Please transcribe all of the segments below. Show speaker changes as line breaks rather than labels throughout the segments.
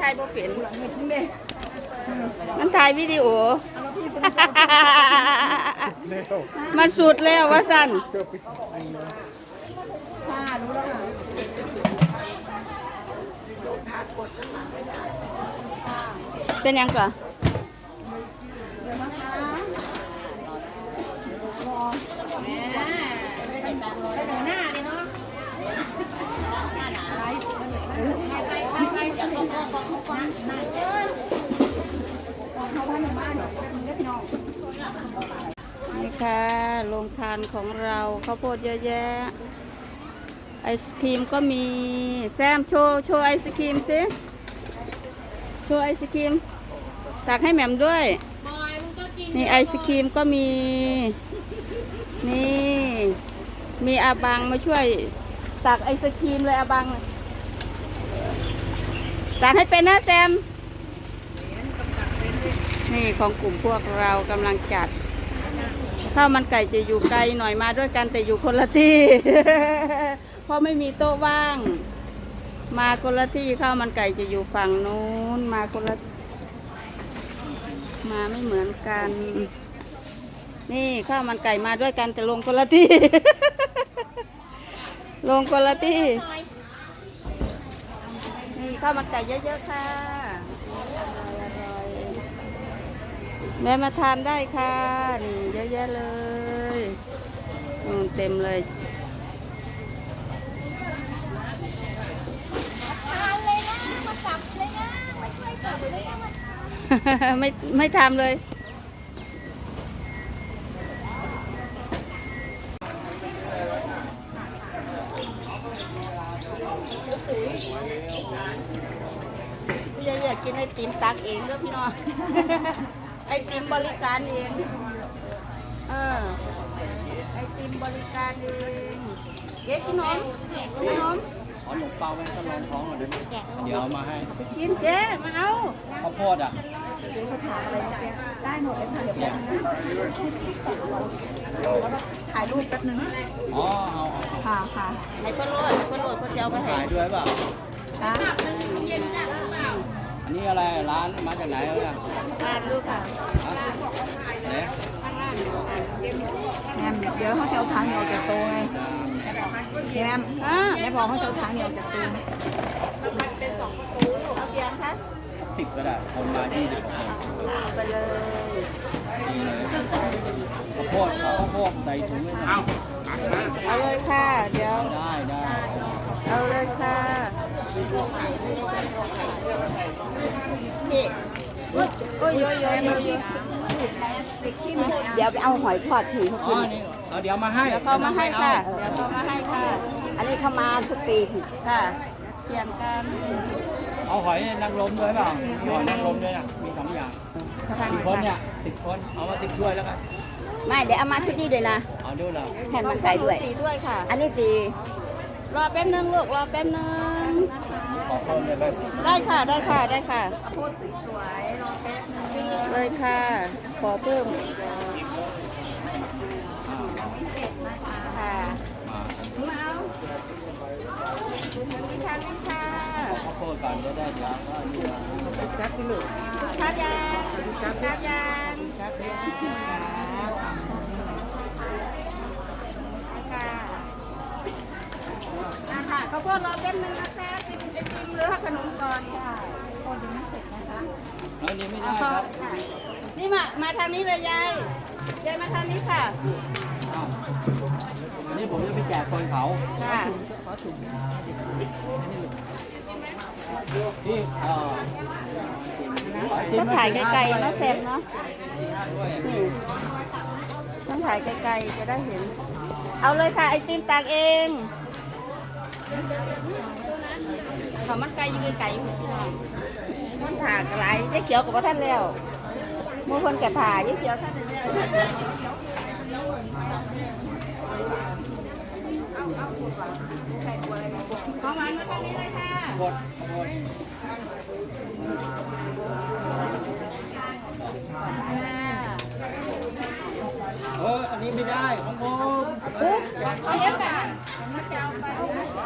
ถ่ายบ่เป็น มันถ่ายวิดีโอ
เร็ว
มันสุดแล้วว่าสั่น
เชื่อไป
เป็นยังก่อน ค่ะโรงทานของเราข้าวโพดเยอะแยะ ไอศครีมก็มี แซมโชว์โชว์ไอศครีมสิ โชว์ไอศครีม ตักให้แหม่มด้วย นี่ไอศครีมก็มี นี่ มีอาบังมาช่วย ตักไอศครีมเลยอาบัง ตักให้เป็นนะแซม นี่ของกลุ่มพวกเรากำลังจัด ข้าวมันไก่จะอยู่ไกลหน่อยมาด้วยกันแต่อยู่คนละที่ เพราะไม่มีโต๊ะว่าง มาคนละที่ข้าวมันไก่จะอยู่ฝั่งนู้น มาคนละ มาไม่เหมือนกัน นี่ข้าวมันไก่มาด้วยกันแต่ลงคนละที่ ลงคนละที่นี่ข้าวมันไก่เยอะๆค่ะ แม่มาทานได้ค่ะ นี่เยอะแยะเลยอืมเต็มเลยไม่ไม่ทำเลยพี่อยากกินไอติมตักเองเด้อพี่น้อง ไอติมบริการเอง เออ ไอติมบริการเองเก๊กินนมกินนม
ขอหนมเปล่าไว้ให้ลองท้องก่อนเดี๋ยวเดี๋ยวเอามาให้
ไปกินเจ๊มาเอา
ข้าวโพดอะ
ได้หมดเลยค่ะเดี๋ยวถ่ายรูปแป๊บนึง
อ๋อเอาเอา
ค่ะค่ะให้เพื่อนโหลดให้เพื่อนโหลดเพื่อนจะเอาไปให้
ขายด้วยเปล่า
ค่ะ
อั นนี้อะไรร้านมาจากไหนเนี่ย
อ่านดูค่ะ
ฮะไหน
ข้างล่าง
แม่เดี๋ยวเขาจะเอาถังออกจากโตไงแม่
อ่า
แม่บอกเขาจะเอาถังออกจากโต
เอาเตียงคะ
สิบก็ได้คนมายี่สิบคน
เอาไปเลย
ดีเลยข้าวโพดข้าวโพดใส่ถุงไม่ได้
เอาเลยค่ะ เดี๋ยว
ได้ได้
เอาเลยค่ะ
เดี๋ยวไปเอาหอยทอดผีเขา
อ๋อ
กิน
นี่เอาเดี๋ยวมาให้
เดี๋ยวเขามาให้ค่ะ เดี๋ยวเขามาให้ค่ะ
อันนี้เขามาทุกปี
ค่ะเปลี่ยนกัน
เอาหอยนางรมด้วยเปล่ามีหอยนางรมด้วยนะมีสองอย่างกี่คนเนี่ยสิบคนเอามาสิบถ้วยแล้วกัน
ไม่เดี๋ยวเอามาชุดนี้ด้วยนะ
เอาดูเรา
แผ่นมันไก่ด้วย
สีด้วยค่ะ
อันนี้สี
รอแป๊บนึงลูกรอแป๊บนึง
ขอเพิ่มเลย ไหม
ได้ค่ะได้ค่ะได้ค่ะเลยค่ะ ขอเพิ่มค่ะ
มา
มาเอามีชาลิค่ะ
ข้าวโพดก่อนก็ได้เดี๋ยวก็นี่นะ
จับพี่ลูกชาดยางชาดยางชาดยางค่ะอะ ค่ะข้าวโพดรอแป๊บนึงนะคะกินไอติมหรือขนมก่อนค่ะ
แล้วนี่ไม่
เอา
ได้
เข้
ครับ
ค่ะนี่มา มาทางนี้เลยยาย ยายมาทางนี้ค่ะ
อ้าวอันนี้ผมจะไปแจกคนเขา
ค่ะ
ที่เออ
ต้องถ่ายไกลๆนะแซมเนาะ นี่ต้องถ่ายไกลๆจะได้เห็น เอาเลยค่ะไอติมตากเอง เขามันไกลยู่ไกลๆอยู่มันถ่ากหลายยายเขียวกับท่านแล้วหมูคนกับถ่ายยายเขียวท่านแล้วของหวานมาทางนี้เลยค่ะ
หมดหมดเอออันนี้ไม่ได้ของผม
เอาเยอะค่ะมันจะเอาไป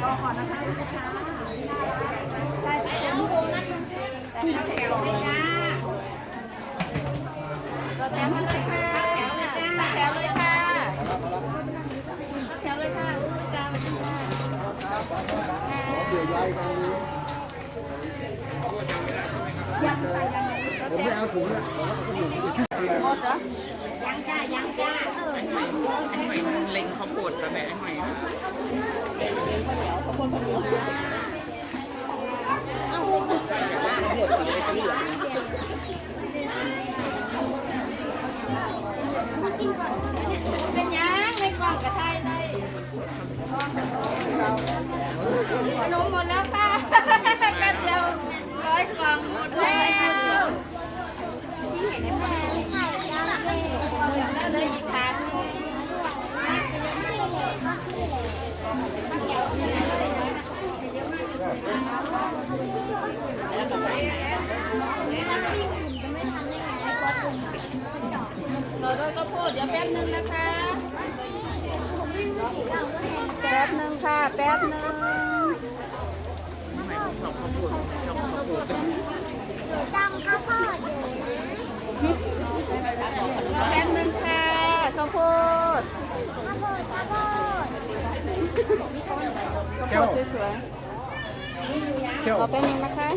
เอ
ก่อนนะคะได้แต่ยังแต่ข้าวแถวเลยจ้า
ก็แถวมเลยค่ะแถวเลยค่ะแถวเลยค่ะอุ้ยตามมาค่ะผมไม่เอาถุงละหมดเหรอ
ยังจ้ายังจ้าเออ
อันนี้มันเล็งข้าวโพดกับแบบไหน
เป็ รอด้วยข้าวโพดเดี๋ยวแป๊บนึงนะคะแป๊บนึงค่ะ แป๊บนึง
ชอบข้าวโพดชอบข้าวโพด
รอแป๊บนึงค่ะข้าวโพดข้าวโพด สวยๆรอแป๊บนึงนะคะ